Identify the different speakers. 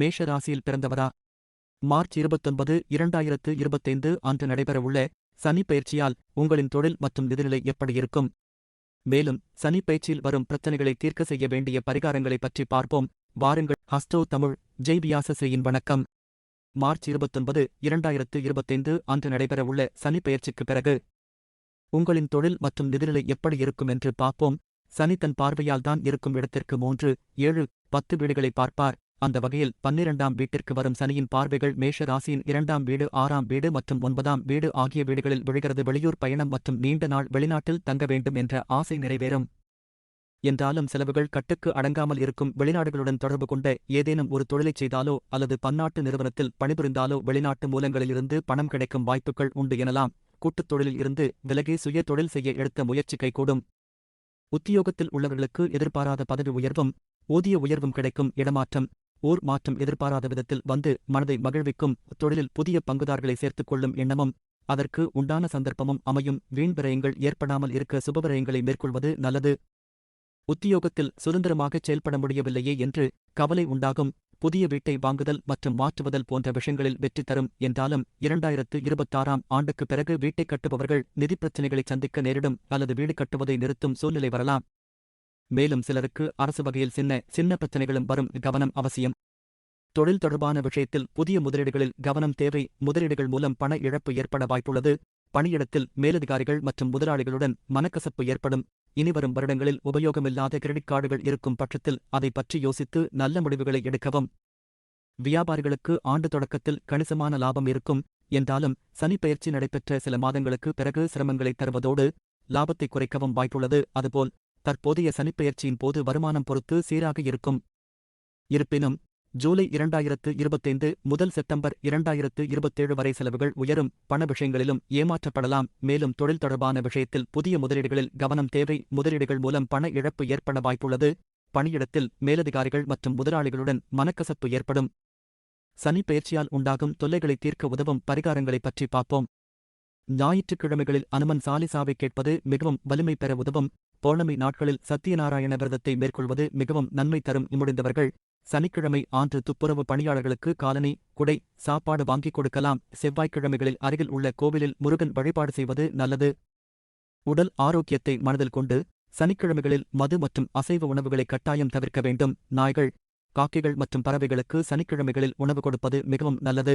Speaker 1: மேஷ ராசியில் பிறந்தவரா? மார்ச் இருபத்தொன்பது இரண்டாயிரத்து இருபத்தைந்து அன்று நடைபெறவுள்ள சனி பயிற்சியால் உங்களின் தொழில் மற்றும் நிதிநிலை எப்படி இருக்கும்? மேலும் சனி பயிற்சியில் வரும் பிரச்சனைகளை தீர்க்க செய்ய வேண்டிய பரிகாரங்களை பற்றி பார்ப்போம். வாருங்கள் ஹஸ்டோ தமிழ் ஜெய் வியாசஸ்ரீயின் வணக்கம். மார்ச் இருபத்தொன்பது இரண்டாயிரத்து இருபத்தைந்து அன்று நடைபெறவுள்ள சனி பயிற்சிக்கு பிறகு உங்களின் தொழில் மற்றும் நிதிநிலை எப்படி இருக்கும் என்று பார்ப்போம். சனி தன் பார்வையால் தான் இருக்கும் இடத்திற்கு மூன்று ஏழு பத்து வீடுகளை பார்ப்பார். அந்த வகையில் பன்னிரண்டாம் வீட்டிற்கு வரும் சனியின் பார்வைகள் மேஷ ராசியின் இரண்டாம் வீடு ஆறாம் வீடு மற்றும் ஒன்பதாம் வீடு ஆகிய வீடுகளில் விழுகிறது. வெளியூர் பயணம் மற்றும் நீண்ட நாள் வெளிநாட்டில் தங்க வேண்டும் என்ற ஆசை நிறைவேறும். என்றாலும் செலவுகள் கட்டுக்கு அடங்காமல் இருக்கும். வெளிநாடுகளுடன் தொடர்பு கொண்ட ஏதேனும் ஒரு தொழிலைச் செய்தாலோ அல்லது பன்னாட்டு நிறுவனத்தில் பணிபுரிந்தாலோ வெளிநாட்டு மூலங்களிலிருந்து பணம் கிடைக்கும் வாய்ப்புகள் உண்டு எனலாம். கூட்டுத் தொழிலில் இருந்து விலகி சுய தொழில் செய்ய எடுத்த முயற்சி கைகூடும். உத்தியோகத்தில் உள்ளவர்களுக்கு எதிர்பாராத பதவி உயர்வும் ஊதிய உயர்வும் கிடைக்கும். இடமாற்றம். ஊர் மாற்றம் எதிர்பாராத விதத்தில் வந்து மனதை மகிழ்விக்கும் தொழிலில் புதிய பங்குதார்களை சேர்த்துக் கொள்ளும் எண்ணமும் அதற்கு உண்டான சந்தர்ப்பமும் அமையும். வீண்பிரயங்கள் ஏற்படாமல் இருக்க சுபவிரயங்களை மேற்கொள்வது நல்லது. உத்தியோகத்தில் சுதந்திரமாகச் செயல்பட முடியவில்லையே என்று கவலை உண்டாகும். புதிய வீட்டை வாங்குதல் மற்றும் மாற்றுவதல் போன்ற விஷயங்களில் வெற்றி தரும் என்றாலும் இரண்டாயிரத்து இருபத்தாறாம் ஆண்டுக்கு பிறகு வீட்டைக் கட்டுபவர்கள் நிதிப் பிரச்சினைகளை சந்திக்க நேரிடும் அல்லது வீடு கட்டுவதை நிறுத்தும் சூழ்நிலை வரலாம். மேலும் சிலருக்கு அரசு வகையில் சின்ன சின்ன பிரச்சனைகளும் வரும் கவனம் அவசியம். தொழில் தொடர்பான விஷயத்தில் புதிய முதலீடுகளில் கவனம் தேவை. முதலீடுகள் மூலம் பண இழப்பு ஏற்பட வாய்ப்புள்ளது. பணியிடத்தில் மேலதிகாரிகள் மற்றும் முதலாளிகளுடன் மனக்கசப்பு ஏற்படும். இனிவரும் வருடங்களில் உபயோகமில்லாத கிரெடிட் கார்டுகள் இருக்கும் பட்சத்தில் அதை பற்றி யோசித்து நல்ல முடிவுகளை எடுக்கவும். வியாபாரிகளுக்கு ஆண்டு தொடக்கத்தில் கணிசமான லாபம் இருக்கும். என்றாலும் சனிப்பெயர்ச்சி நடைபெற்ற சில மாதங்களுக்கு பிறகு சிரமங்களை தருவதோடு லாபத்தை குறைக்கவும் வாய்ப்புள்ளது. அதுபோல் தற்போதைய சனிப்பெயர்ச்சியின் போது வருமானம் பொறுத்து சீராக இருக்கும். இருப்பினும் ஜூலை இரண்டாயிரத்து இருபத்தைந்து முதல் செப்டம்பர் இரண்டாயிரத்து இருபத்தேழு வரை செலவுகள் உயரும். பண விஷயங்களிலும் ஏமாற்றப்படலாம். மேலும் தொழில் தொடர்பான விஷயத்தில் புதிய முதலீடுகளில் கவனம் தேவை. முதலீடுகள் மூலம் பண இழப்பு ஏற்பட வாய்ப்புள்ளது. பணியிடத்தில் மேலதிகாரிகள் மற்றும் முதலாளிகளுடன் மனக்கசப்பு ஏற்படும். சனி பயிற்சியால் உண்டாகும் தொல்லைகளை தீர்க்க உதவும் பரிகாரங்களை பற்றி பார்ப்போம். ஞாயிற்றுக்கிழமைகளில் அனுமன் சாலிசாவை கேட்பது மிகவும் வலிமை பெற உதவும். பௌர்ணமி நாட்களில் சத்தியநாராயண விரதத்தை மேற்கொள்வது மிகவும் நன்மை தரும். முடிந்தவர்கள் சனிக்கிழமை ஆன்று துப்புரவு பணியாளர்களுக்கு காலனி குடை சாப்பாடு வாங்கிக் கொடுக்கலாம். செவ்வாய்க்கிழமைகளில் அருகில் உள்ள கோவிலில் முருகன் வழிபாடு செய்வது நல்லது. உடல் ஆரோக்கியத்தை மனதில் கொண்டு சனிக்கிழமைகளில் மது மற்றும் அசைவ உணவுகளை கட்டாயம் தவிர்க்க வேண்டும். நாய்கள் காக்கைகள் மற்றும் பறவைகளுக்கு சனிக்கிழமைகளில் உணவு கொடுப்பது மிகவும் நல்லது.